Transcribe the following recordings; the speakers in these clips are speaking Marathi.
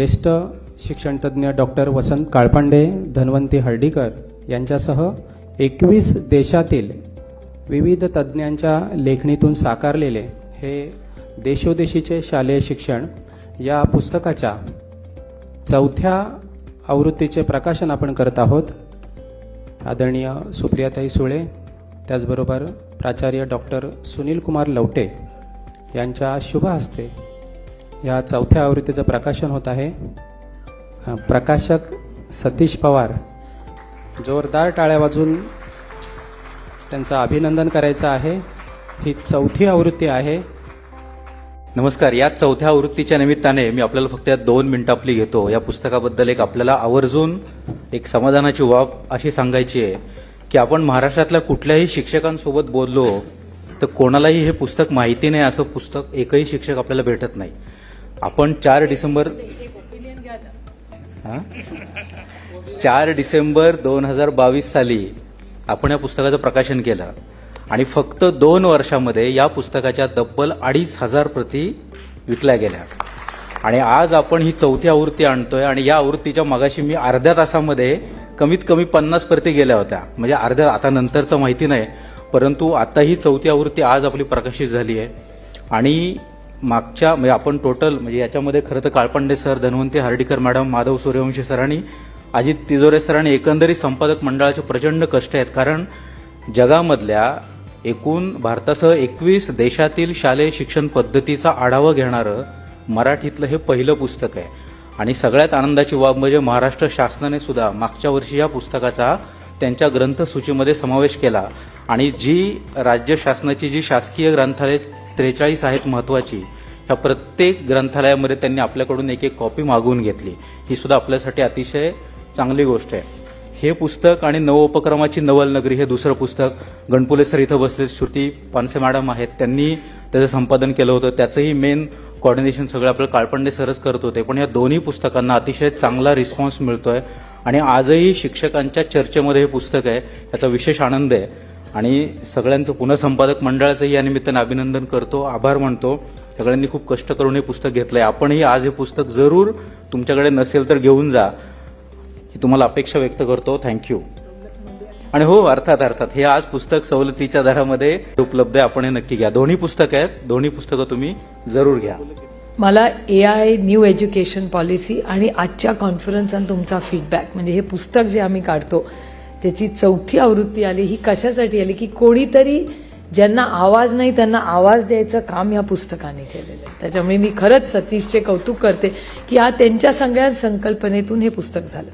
ज्येष्ठ शिक्षणतज्ज्ञ डॉक्टर वसंत काळपांडे धन्वंती हर्डीकर यांच्यासह एकवीस देशातील विविध तज्ज्ञांच्या लेखणीतून साकारलेले हे देशोदेशीचे शालेय शिक्षण या पुस्तकाच्या चौथ्या आवृत्तीचे प्रकाशन आपण करत आहोत. आदरणीय सुप्रियाताई सुळे त्याचबरोबर प्राचार्य डॉक्टर सुनील कुमार लवटे यांच्या शुभ हस्ते या चौथ्या आवृत्तीचं प्रकाशन होत आहे. प्रकाशक सतीश पवार जोरदार टाळ्या वाजून त्यांचं अभिनंदन करायचं आहे. ही चौथी आवृत्ती आहे. नमस्कार. या चौथ्या आवृत्तीच्या निमित्ताने मी आपल्याला फक्त या दोन मिनिटं आपली घेतो. या पुस्तकाबद्दल एक आपल्याला आवर्जून एक समाधानाची बाब अशी सांगायची आहे की आपण महाराष्ट्रातल्या कुठल्याही शिक्षकांसोबत बोललो तर कोणालाही हे पुस्तक माहिती नाही असं पुस्तक एकही शिक्षक आपल्याला भेटत नाही. आपण चार डिसेंबर हा? चार डिसेंबर दोन हजार बावीस साली आपण या पुस्तकाचं प्रकाशन केलं. आणि फक्त दोन वर्षामध्ये या पुस्तकाच्या तब्बल अडीच हजार प्रती विकल्या गेल्या. आणि आज आपण ही चौथी आवृत्ती आणतोय आणि या आवृत्तीच्या मगाशी मी अर्ध्या तासामध्ये कमीत कमी पन्नास प्रती गेल्या होत्या. म्हणजे अर्ध्या आता नंतरचं माहिती नाही परंतु आता ही चौथी आवृत्ती आज आपली प्रकाशित झाली आहे. आणि मागच्या म्हणजे आपण टोटल म्हणजे याच्यामध्ये खरं तर काळपंडे सर धन्वंती हार्डीकर मॅडम माधव सूर्यवंशी सरांनी अजित तिजोरे सरांनी एकंदरीत संपादक मंडळाचे प्रचंड कष्ट आहेत. कारण जगामधल्या एकूण भारतासह एकवीस देशातील शालेय शिक्षण पद्धतीचा आढावा घेणारं मराठीतलं हे पहिलं पुस्तक आहे. आणि सगळ्यात आनंदाची बाब म्हणजे महाराष्ट्र शासनाने सुद्धा मागच्या वर्षी या पुस्तकाचा त्यांच्या ग्रंथसूचीमध्ये समावेश केला. आणि जी राज्य शासनाची जी शासकीय ग्रंथालय त्रेचाळीस आहेत महत्वाची. ह्या प्रत्येक ग्रंथालयामध्ये त्यांनी आपल्याकडून एक एक कॉपी मागवून घेतली. ही सुद्धा आपल्यासाठी अतिशय चांगली गोष्ट आहे. हे पुस्तक आणि नवोपक्रमाची नवल नगरी हे दुसरं पुस्तक गणपुले सर इथं बसले. श्रुती पानसे मॅडम आहेत. त्यांनी त्याचं संपादन केलं होतं. त्याचंही मेन कॉर्डिनेशन सगळं आपलं काळपंडे सरच करत होते. पण या दोन्ही पुस्तकांना अतिशय चांगला रिस्पॉन्स मिळतोय. आणि आजही शिक्षकांच्या चर्चेमध्ये हे पुस्तक आहे. याचा विशेष आनंद आहे. आणि सगळ्यांचं पुन्हा संपादक मंडळाचंही या निमित्तानं अभिनंदन करतो आभार मानतो. सगळ्यांनी खूप कष्ट करून हे पुस्तक घेतलंय. आपणही आज हे पुस्तक जरूर तुमच्याकडे नसेल तर घेऊन जा ही तुम्हाला अपेक्षा व्यक्त करतो. थँक्यू आणि हो अर्थात अर्थात हे आज पुस्तक सवलतीच्या दरामध्ये उपलब्ध आहे. आपण हे नक्की घ्या. दोन्ही पुस्तकं आहेत. दोन्ही पुस्तकं तुम्ही जरूर घ्या. मला A I new education policy आणि आजच्या कॉन्फरन्स आणि तुमचा फीडबॅक म्हणजे हे पुस्तक जे आम्ही काढतो त्याची चौथी आवृत्ती आली ही कशासाठी आली की कोणीतरी ज्यांना आवाज नाही त्यांना आवाज द्यायचं काम या पुस्तकाने केलेलं आहे. त्याच्यामुळे मी खरंच सतीशचे कौतुक करते की हा त्यांच्या सगळ्या संकल्पनेतून हे पुस्तक झालं.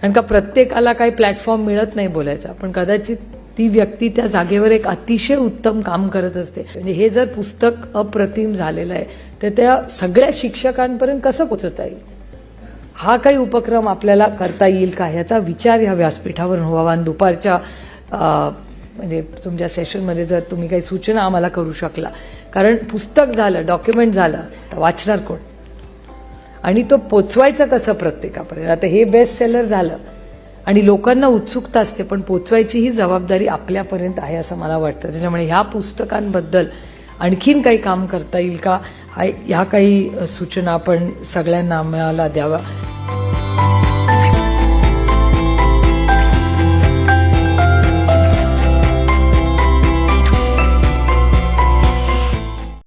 कारण का प्रत्येकाला काही प्लॅटफॉर्म मिळत नाही बोलायचा. पण कदाचित ती व्यक्ती त्या जागेवर एक अतिशय उत्तम काम करत असते. म्हणजे हे जर पुस्तक अप्रतिम झालेलं आहे तर त्या सगळ्या शिक्षकांपर्यंत कसं पोचवता येईल? हा काही उपक्रम आपल्याला करता येईल का ह्याचा विचार ह्या व्यासपीठावर व्हावा हो, आणि दुपारच्या म्हणजे तुमच्या सेशनमध्ये जर तुम्ही काही सूचना आम्हाला करू शकला. कारण पुस्तक झालं डॉक्युमेंट झालं तर वाचणार कोण? आणि तो पोचवायचं कसं प्रत्येकापर्यंत? आता हे बेस्ट सेलर झालं. आणि लोकांना उत्सुकता असते पण पोचवायची ही जबाबदारी आपल्यापर्यंत आहे असं मला वाटतं. त्याच्यामुळे ह्या पुस्तकांबद्दल आणखीन काही काम करता येईल का? हा- ह्या काही सूचना आपण सगळ्यांना आम्हाला द्यावा.